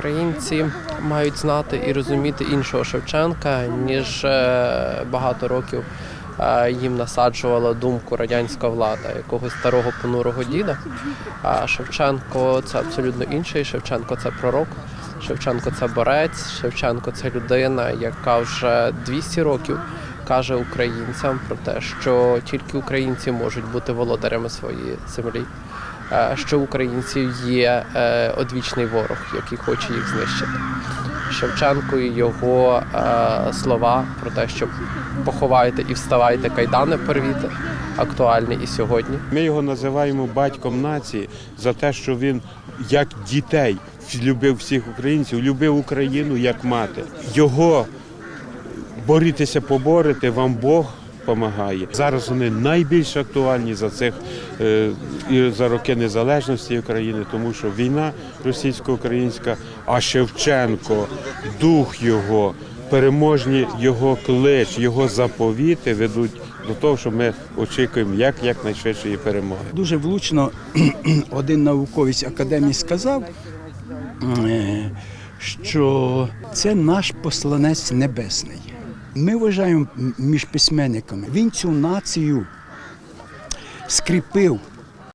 українці мають знати і розуміти іншого Шевченка, ніж е, багато років е, їм насаджувала думку радянська влада, якогось старого понурого діда. А Шевченко це абсолютно інший. Шевченко це пророк. Шевченко це борець, Шевченко це людина, яка вже 200 років каже українцям про те, що тільки українці можуть бути володарями своєї землі, е, що українців є е, одвічний ворог, який хоче їх знищити. Шевченко і його е, слова про те, що поховайте і вставайте, кайдани порвіте, актуальні і сьогодні. Ми його називаємо батьком нації за те, що він як дітей любив всіх українців, любив Україну як мати. Його борітеся, поборете, вам Бог допомагає. Зараз вони найбільш актуальні за цих е, і за роки незалежності України, тому що війна російсько-українська, а Шевченко, дух його, переможні його клич, його заповіти ведуть до того, що ми очікуємо як якнайшвидшої перемоги. Дуже влучно один науковець академії сказав, е, що це наш посланець небесний. Ми вважаємо між письменниками. Він цю націю скріпив